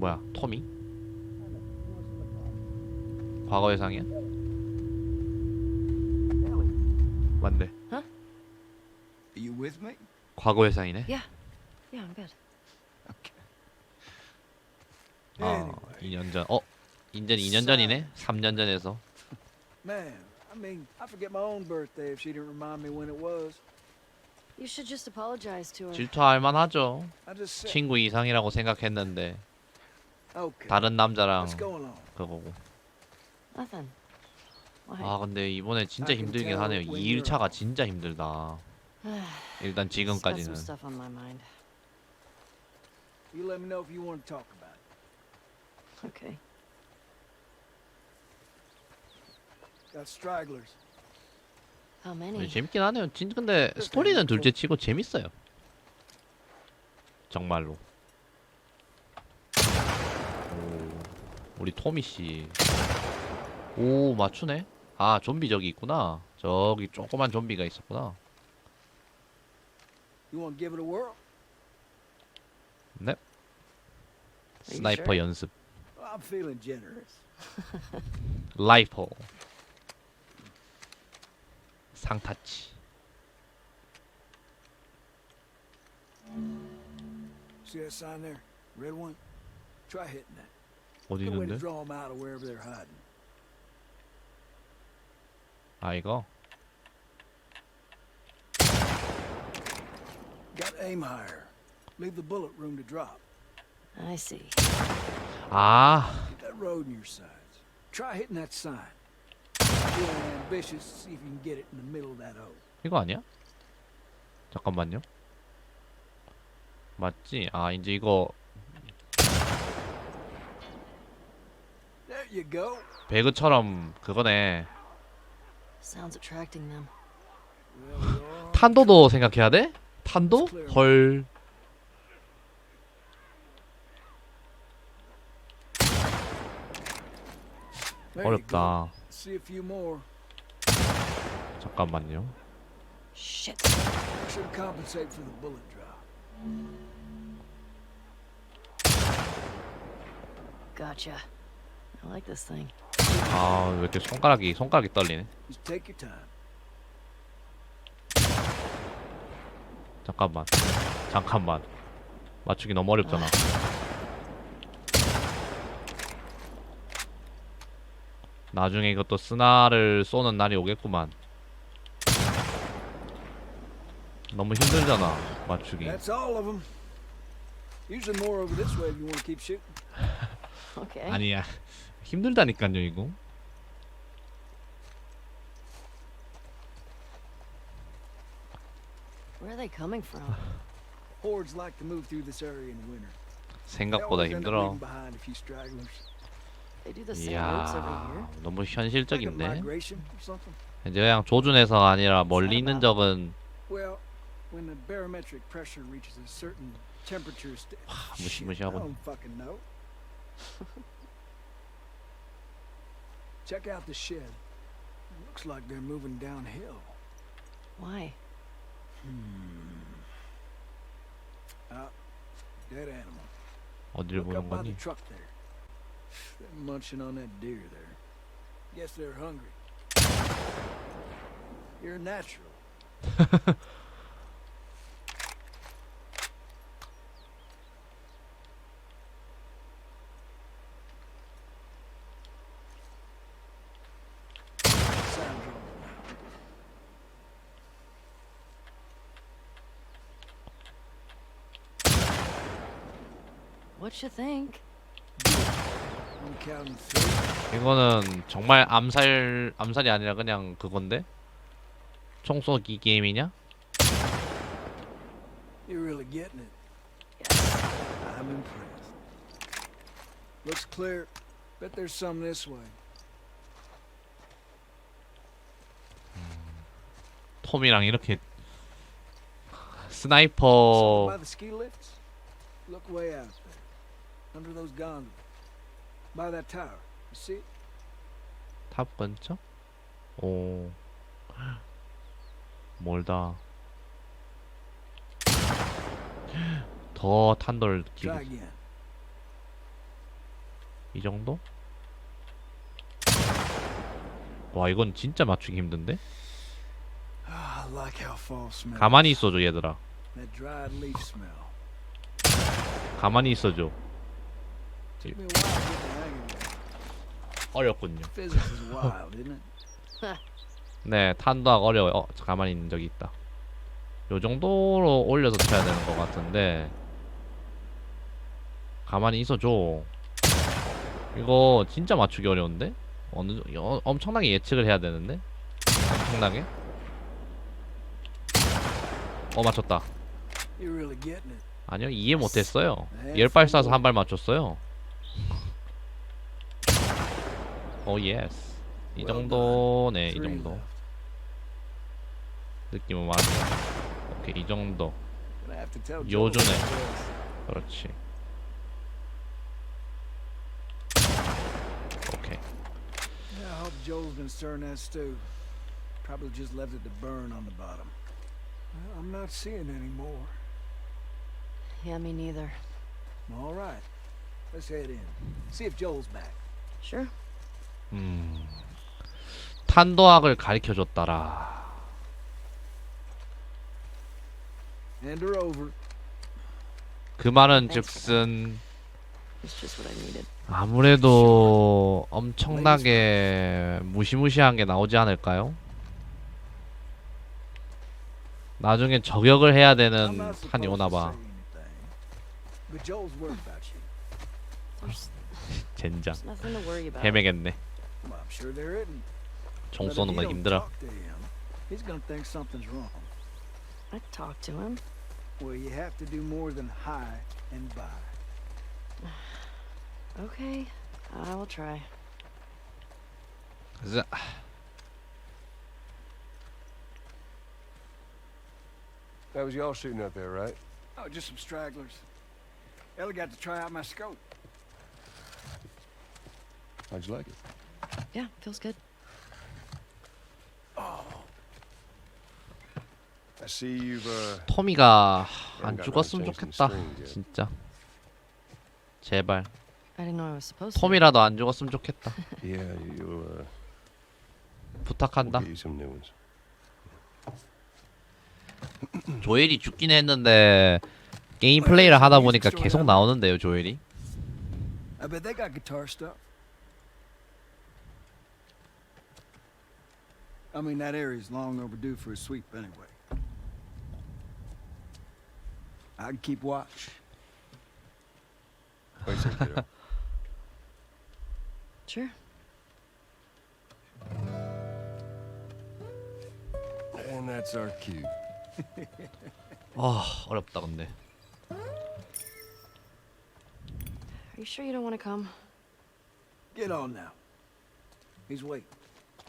뭐야 토미? 과거 예상이야? 맞네 Are you with me? 과거 예상이네 Yeah, I'm good. 아 Anyway. 2년 전 어? 인전 2년 전이네? 3년 전에서 Man, I mean, I forget my own birthday if she didn't remind me when it was. You should just apologize to her. 질투할 만하죠 I just said, 친구 이상이라고 생각했는데 다른 남자랑? 그거고? 아 근데 이번에 진짜 힘들긴 하네요 when 2일차가 you're 진짜 힘들다 일단 지금까지는. You let me know if you want to talk about it. Okay. Got stragglers. How 네, many? 재밌긴 하네요 진 근데 스토리는 둘째 치고 재밌어요 정말로 우리 토미씨 오 맞추네 아 좀비 저기 있구나 저기 조그만 좀비가 있었구나? 네 스나이퍼 sure? 연습. 라이퍼 상타치 See that sign there? Red one? Try hitting that. 어디 있는데? draw them out of wherever they're hiding. 아 이거 Got to aim higher. Leave the bullet room to drop. I see. 아 Keep that road in your sights. Try hitting that sign. Feeling ambitious, see if you can get it in the middle of that O. 이거 아니야? 잠깐만요. 맞지? 아 이제 이거 There you go. 배그처럼 그거네. Sounds attracting them. Well, we are. 탄도도 생각해야 돼? 탄도? 헐. 어렵다. See a few more. 잠깐만요. Gotcha. I like this thing. 아 왜 이렇게 손가락이 손가락이 떨리네. Just take your time. 잠깐만. 잠깐만. 맞추기 너무 어렵잖아. 나중에 이것도 스나를 쏘는 날이 오겠구만. 너무 힘들잖아. 맞추기. That's all of them. Usually more over this way if you want to keep shooting. Okay. 아니야. 힘들다니까요, 이거. Where are they coming from? Hordes like to move through this area in the winter. They 생각보다 always end up 힘들어. leaving behind a few stragglers. They do the same routes every 이야, year. 너무 Like a 현실적인데. migration or something. 이제 그냥 조준해서가 아니라 멀리 있는 적은 Well, when the barometric pressure reaches a certain temperature st- Shit, I 무시무시하군. don't fucking know. Check out the shed. Looks like they're moving downhill. Why? Ah, dead animal. 어디를 Look 보는 up by the 거니? truck there. They're munching on that deer there. Guess they're hungry. You're natural. What you think? 이거는 정말 암살 암살이 아니라 그냥 그건데? 총 쏘기 게임이냐? You're really getting it. I'm impressed. Looks clear. Bet there's some this way. 톰이랑 이렇게 스나이퍼? Look way out. Under those gondolas. By that tower. You see? 탑 근처? 오 멀다 더 기기 again. 이 정도? 와 이건 진짜 맞추기 힘든데? Ah, I like how fall smells. 가만히 있어줘 얘들아 That dried leaf smell. 가만히 있어줘 어렵군요? 네. 탄도하기 어려워요 어 가만히 있는 적이 있다. 요 정도로 올려서 쳐야 되는 것 같은데. 가만히 있어줘. 이거 진짜 맞추기 어려운데? 어느 정- 어, 엄청나게 예측을 해야 되는데? 엄청나게? 어 맞췄다. 아니요 이해 못했어요. 열 발 쏴서 한 발 맞췄어요 오 예스 이 Well 정도네 이 Three 정도 left. 느낌은 맞아 오케이 이 정도 Gonna have to tell 요전에. Joel about this. 그렇지 오케이 Yeah, I hope Joel's been stirring that stew. Probably just left it to burn on the bottom. Well, I'm not seeing any more. Yeah, me neither. All right. Let's head in. See if Joel's back. Sure. 음 탄도학을 her over. 그 말은. 즉슨. 아무래도 엄청나게 무시무시한 게 나오지 않을까요? 나중에 저격을 해야 되는 not supposed 판이 to 오나 say 봐. anything, but Joel's worried about you. There's, 젠장. 헤매겠네. Well, I'm sure there isn't. 종 But if 쏘는 you 건 don't 힘들어. talk to him, he's gonna think something's wrong. I talked to him. Well, you have to do more than hi and bye. Okay, I will try. 그래서 That was y'all shooting up there, right? Oh, just some stragglers. Ellie got to try out my scope. How'd you like it? Yeah, feels good. I see you've uh 토미가 안 죽었으면 좋겠다. 진짜. 제발. I didn't know I was supposed to. 톰이라도 안 죽었으면 좋겠다. Yeah, you uh we'll 부탁한다. get you some new ones. 조엘이 죽긴 했는데 게임 플레이를 하다 보니까 계속 나오는데요, 조엘이. I bet they got guitar stuff. I mean, that area's long overdue for a sweep anyway. I can keep watch. Wait a second, kiddo. Sure. And that's our cue. 아, 어렵다 근데. Are you sure you don't want to come? Get on now. He's waiting.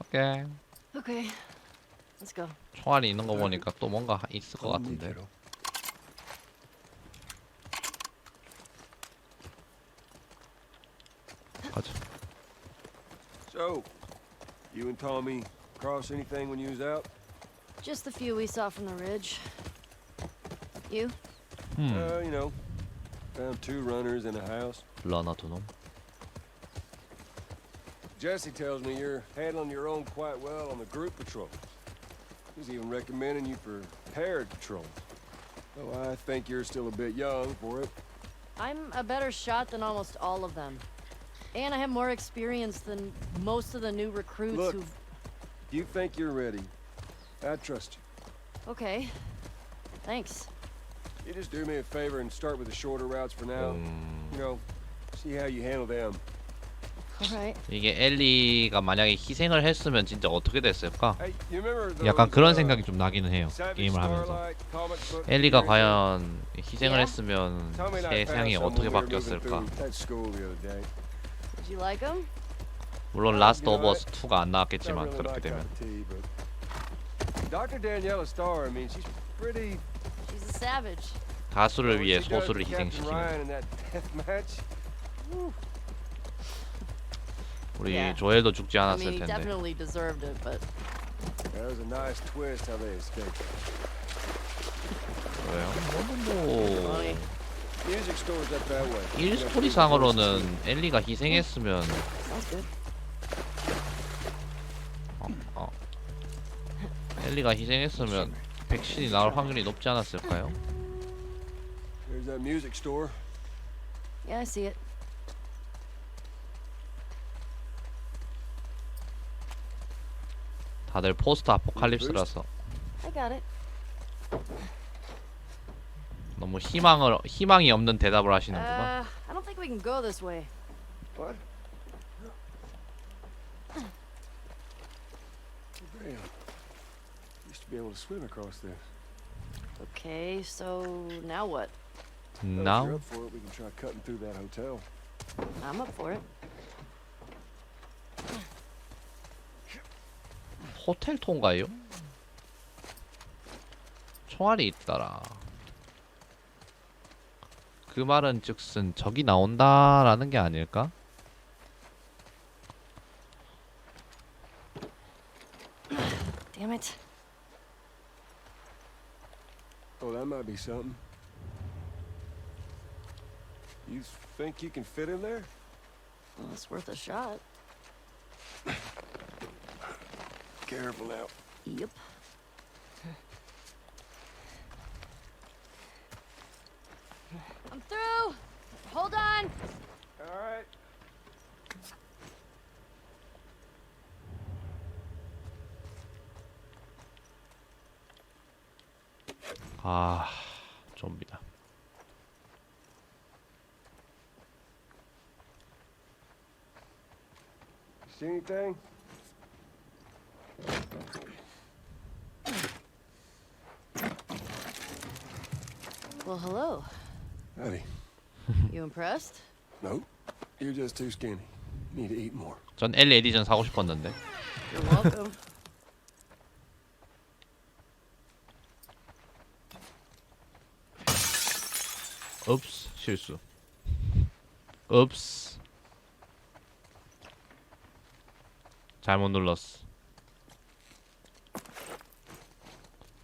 오케이. Okay, let's go. 총알이 있는 거 보니까 또 뭔가 있을 것 Follow me, 같은데. kiddo. 가자. So, you and Tommy cross anything when you was out? Just the few we saw from the ridge. You? 음. Uh, you know, found two runners in a house. 러너 두 놈. Jesse tells me you're handling your own quite well on the group patrols. He's even recommending you for paired patrols. Though I think you're still a bit young for it. I'm a better shot than almost all of them. And I have more experience than most of the new recruits Look. who've. You think you're ready. I trust you. Okay. Thanks. You just do me a favor and start with the shorter routes for now. 음, You know, see how you handle them. Alright. 이게 엘리가 만약에 희생을 했으면 진짜 어떻게 됐을까? 약간 그런 uh, 생각이 좀 나기는 해요. 게임을 하면서. 엘리가? 과연 희생을? 했으면 세상이 어떻게 바뀌었을까? you like them? 물론 아, 라스트 오브 어스 2가 안 나왔겠지만 그렇게 되면 Dr. Daniela Starr, I mean, she's pretty. She's a savage. 다수를 위해 소수를 희생시키는 Ryan in that death match. 우리 Yeah. 조엘도 죽지 I 않았을 mean, he 텐데 definitely deserved it, but That was a nice twist how they escaped. 그래요? 뭐, 뭐, Funny. You music store's up that way. 일 스토리상으로는 엘리가 희생했으면 Sounds good. 어, 어. 엘리가 희생했으면 백신이 나올 확률이 높지 않았을까요? There's that music store. Yeah, I see it. 다들 포스트 아포칼립스라서 I got it. 너무 희망을 희망이 없는 대답을 하시는구만. Uh, I don't think we can go this way. What? Damn. Used to be able to swim across this. Okay, so now what? Well, if you're now up for it, we can try cutting through that hotel. I'm up for it. 호텔 통과요? 총알이 있더라. 그 말은 즉슨 적이 나온다라는 게 아닐까? Damn it. Oh, that might be something. You think you can fit in there? Well, it's worth a shot. Careful now. Yep. I'm through. Hold on. All right. 아, 좀비다. See anything? Well, hello. Howdy. You impressed? Nope. You're just too skinny. You need to eat more. 전 엘리 에디션 사고 싶었는데. You're welcome. 읍스 실수. 읍스. 잘못 눌렀어.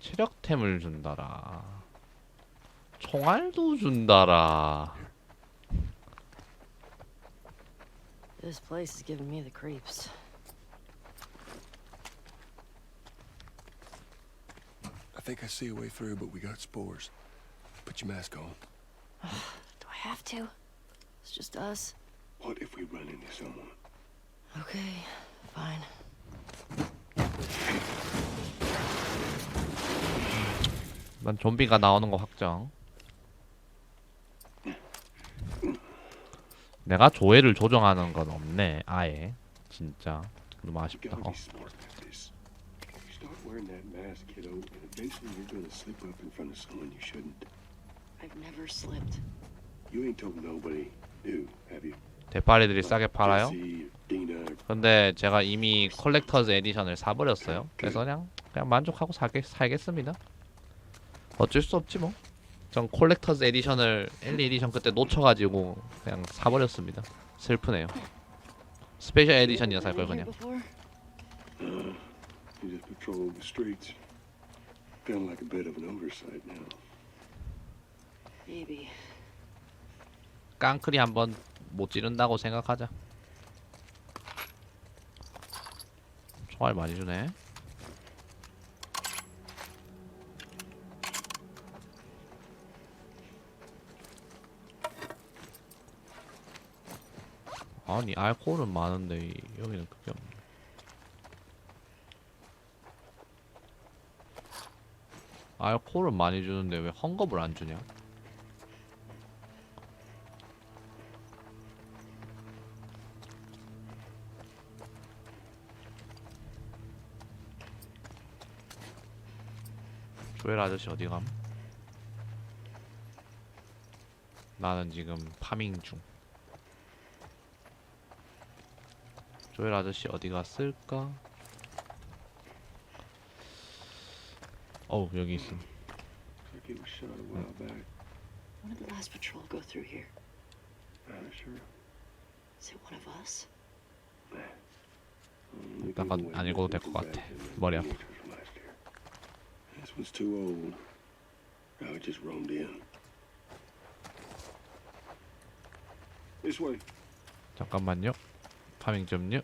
체력템을 준다라. 총알도 준다라. this place is giving me the creeps. I think I see a way through, but we got spores. Put your mask on. Do I have to? It's just us. What if we run into someone? Okay, fine. 난 좀비가 나오는 거 확정. 내가 조회를 조정하는 건 없네. 아예. 진짜. 너무 아쉽다. 어. 대파리들이 싸게 팔아요? 근데 제가 이미 컬렉터즈 에디션을 사버렸어요. 그래서 그냥 그냥 만족하고 살겠, 살겠습니다. 어쩔 수 없지 뭐. 전 컬렉터즈 에디션을 엘리 에디션 그때 놓쳐가지고 그냥 사버렸습니다. 슬프네요. 스페셜 에디션이나 살걸 Been here 그냥. before? uh, you just patrol the streets. Feeling like a bit of an oversight now. Maybe. 깡크리 한번 못 지른다고 생각하자. 총알 많이 주네. 아니 알코올은 많은데 이- 여기는 그게 없네. 알코올은 많이 주는데 왜 헝겊을 안 주냐? 조엘 아저씨 어디 감? 나는 지금 파밍 중. 조엘 아저씨 어디 갔을까? 어우 여기 있음. It was shot a while back. When did the last patrol go through here? Not sure. Is it one of us? Only 일단 given 안 읽어도 to 될것 back 같아. 머리 아파. This one's too old. Now it just roamed in. This way. 잠깐만요. 파밍 좀요.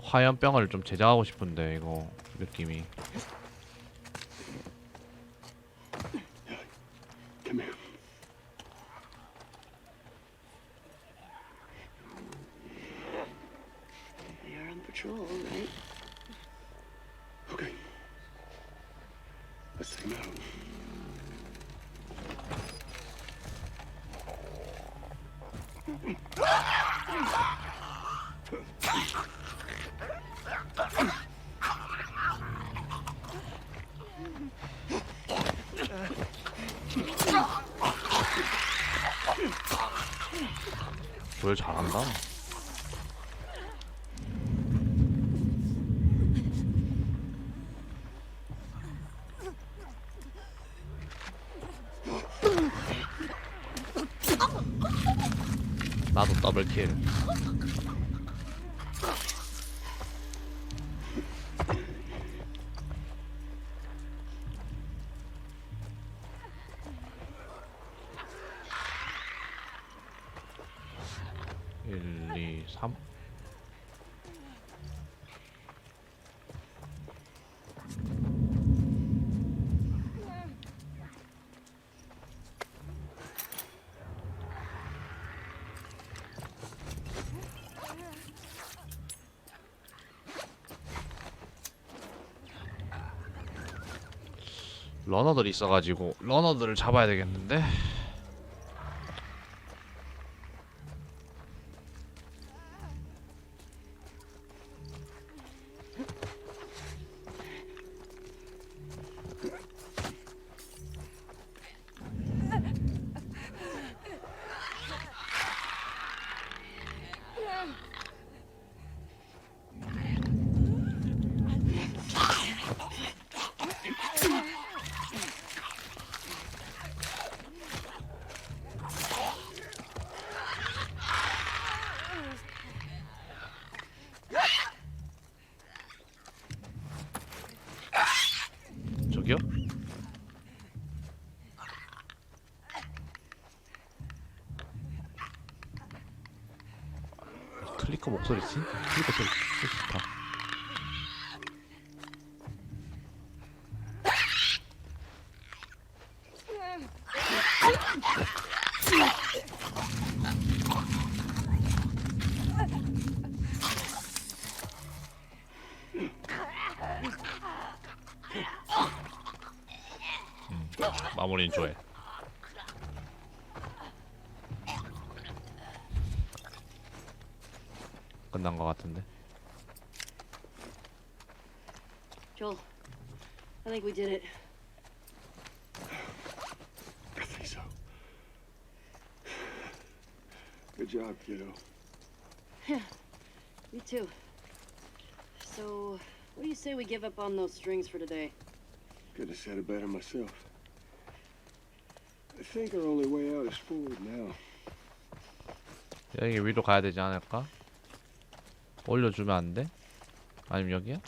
화염병을 좀 제작하고 싶은데 이거 느낌이 Come here. They are on patrol, right? Okay. Let's take 'em out. 뭘 잘한다. 나도 더블킬. 러너들이 있어가지고 러너들을 잡아야 되겠는데 클리커 목소리 진 클리커 소리 좋다. 마무리는 좋아해. 같은데. Joel, I think we did it. I think so. Good job, kiddo. Me too. So, what do you say we give up on those strings for today? Could have said it better myself. I think our only way out is forward now. 여기 위로 가야 되지 않을까? 올려주면 안 돼? 아니면 여기야?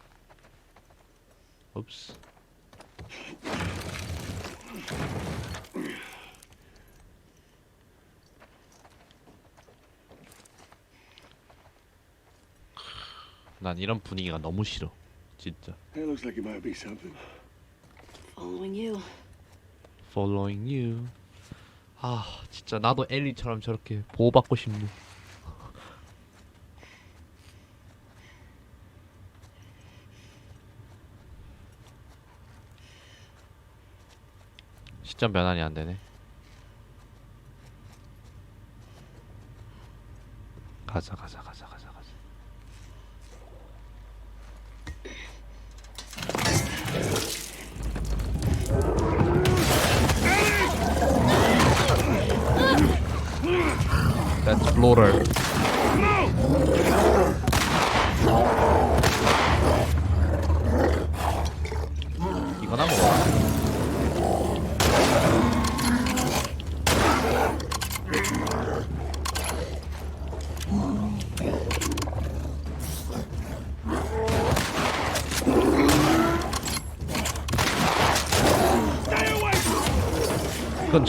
읍스. 난 이런 분위기가 너무 싫어. 진짜. That looks like it might be something. Following you. Following you. 아, 진짜 나도 엘리처럼 저렇게 보호받고 싶네. 시점 변환이 안 되네. 가자, 가자, 가자.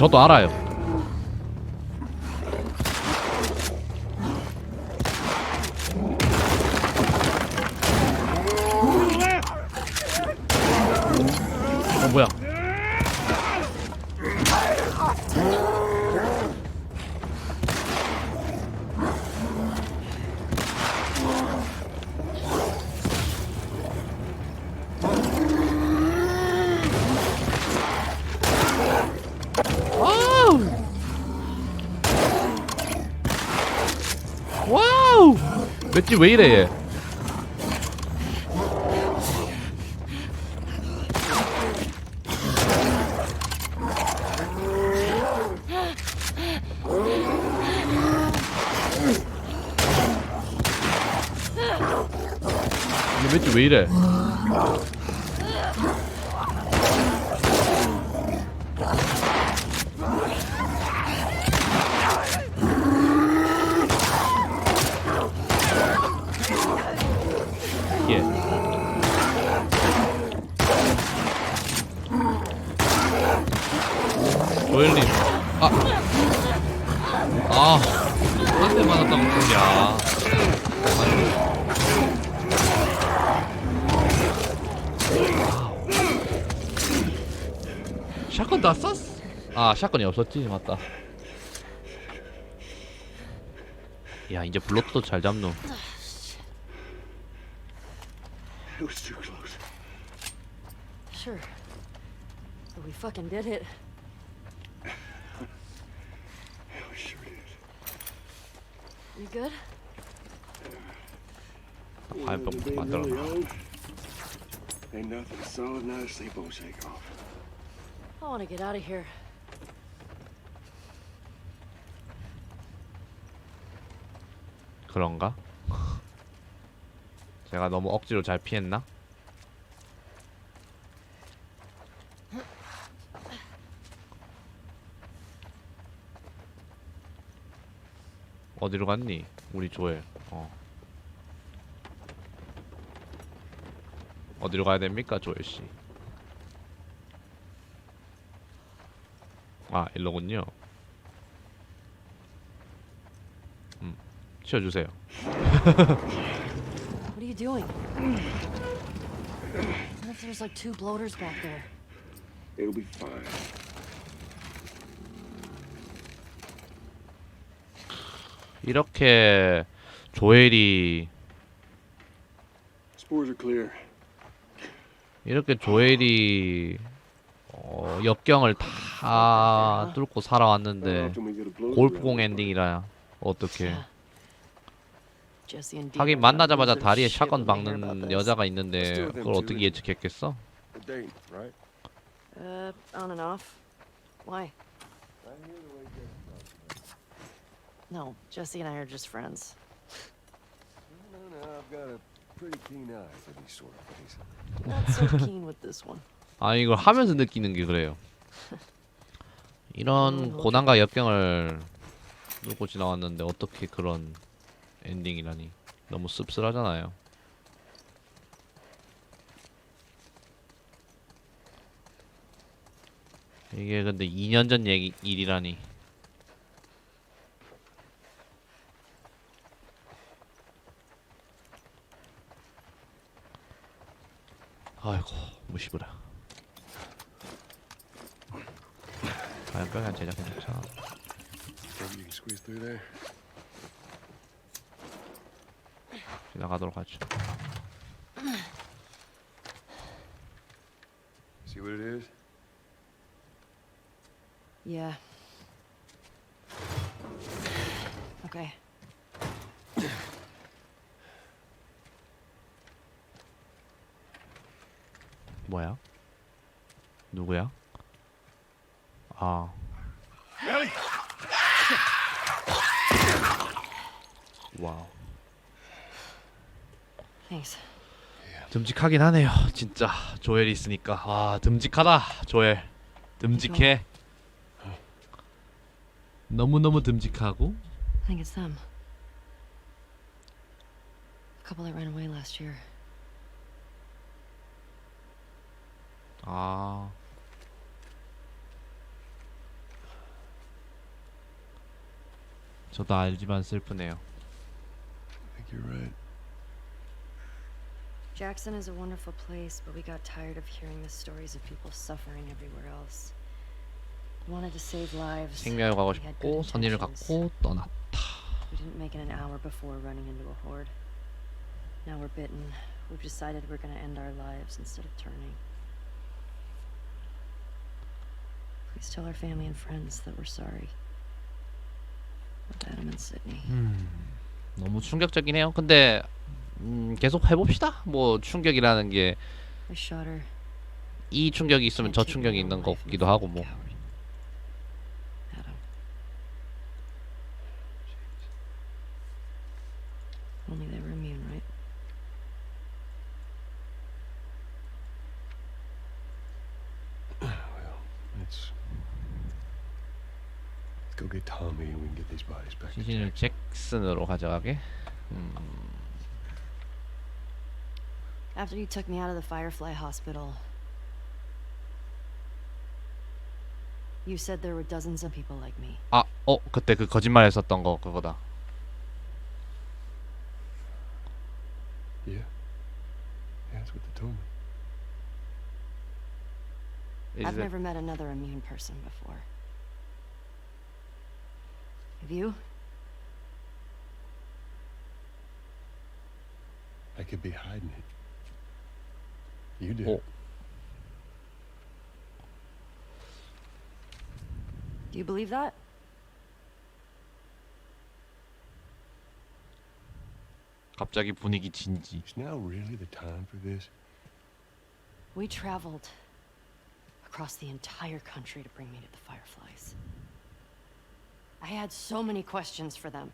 저도 알아요. 어 뭐야? 와우! 와우! 맷지 왜 이래 얘? 얘 맷지 왜 이래? 예. 조엘님, 아, 아, 한대 맞았다고 그러냐. 샷건 다 썼어? 아, 샷건이 없었지, 맞다. 야, 이제 블로트도 잘 잡노. It was too close. Sure. But we fucking did it. Yeah, we sure did. You good? You know, I don't really know. old, Ain't nothing solid now to sleep won't shake off. I want to get out of here. 그런가? 제가 너무 억지로 잘 피했나? 어디로 갔니? 우리 조엘. 어. 어디로 가야 됩니까, 조엘 씨? 아, 일로군요. 음, 치워주세요. What are you doing? What if there's like two bloaters back there? It'll be fine. 이렇게 조엘이 Spores are clear. 이렇게 조엘이 어, 역경을 다 뚫고 살아왔는데 골프공 around the 엔딩이라 어떻게 하긴 만나자마자 다리에 샷건 박는. 여자가 있는데 그걸 어떻게. 예측했겠어? We're dating, right? Uh, on and off. Why? No, Jesse and I are just friends. No, no, I've got a pretty keen eye for these sort of things. Not so keen with this one. 아 이걸 하면서 느끼는 게 그래요. 이런 고난과 역경을 뚫고 지나왔는데 어떻게 그런 엔딩이라니 너무 씁쓸하잖아요. 이게 근데 2년 전 얘기 일이라니. 아이고 무시부라. 화염병이 제작 괜찮아. Maybe you can squeeze through there. 지나가도록 하죠. See what it is? Yeah. Okay. 뭐야? 누구야? 아. 와우. Thanks. 듬직하긴 하네요. 진짜 조엘이 있으니까. 아, 듬직하다. 조엘. 듬직해. 너무 너무 듬직하고 I think it's them. A couple that ran away last year. 아. 저도 알지만 슬프네요. I think you're right. Jackson is a wonderful place, but we got tired of hearing the stories of people suffering everywhere else. We wanted to save lives. 생명을 가고 We had good 싶고 선의를 intentions. 갖고 떠났다. We didn't make it an hour before running into a horde. Now we're bitten. We've decided we're gonna end our lives instead of turning. Please tell our family and friends that we're sorry. Sydney. 너무 충격적이긴 해요. 근데 음, 계속 해봅시다. 뭐 충격이라는 게 이. 충격이 있으면 저 충격이 있는 거 같기도 하고 뭐. go get Tommy and we can get these bodies back. to 시신을 Jackson. 잭슨으로 가져가게. 음, After you took me out of the Firefly Hospital, you said there were dozens of people like me. 아, 어, 그때 그 거짓말 했었던 거 그거다. Yeah. Yeah, that's what they told me. I've 이제 never met another immune person before. Have you? I could be hiding it. You do. Oh. Do you believe that? 갑자기 분위기 진지. Is now really the time for this? We traveled across the entire country to bring me to the Fireflies. I had so many questions for them.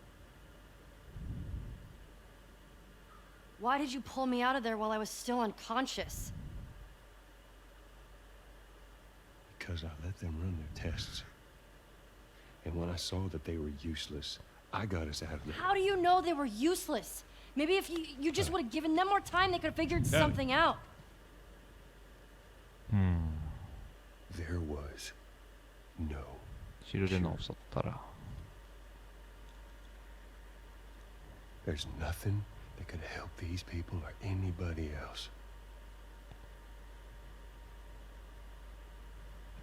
Why did you pull me out of there while I was still unconscious? Because I let them run their tests. And when I saw that they were useless, I got us out of there. How do you know they were useless? Maybe if you, you just would have given them more time, they could have figured something out. Hmm. There was no. 시 There's nothing that could help these people or anybody else.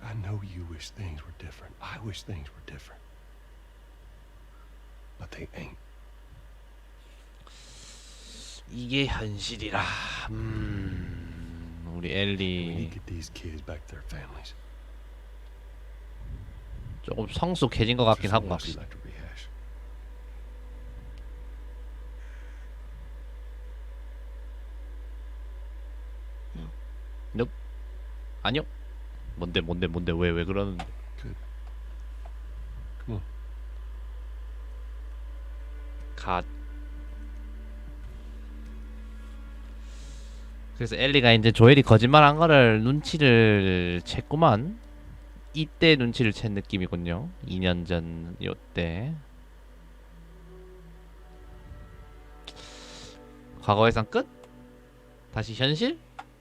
I know you wish things were different. I wish things were different. But they ain't. 이게 현실이라. 음, 우리 We need 엘리 to get these kids back to their families. 조금 성숙해진 것 같긴 There's 하고 something else you'd 막 상. rehash. 아니요. 뭔데 뭔데 뭔데 왜 왜 그러는데? On. 가. 그래서 엘리가 이제 조엘이 거짓말한 거를 눈치를 챘구만. 이때 눈치를 챈 느낌이군요. 2년 전 요때. 과거에선 끝? 다시 현실?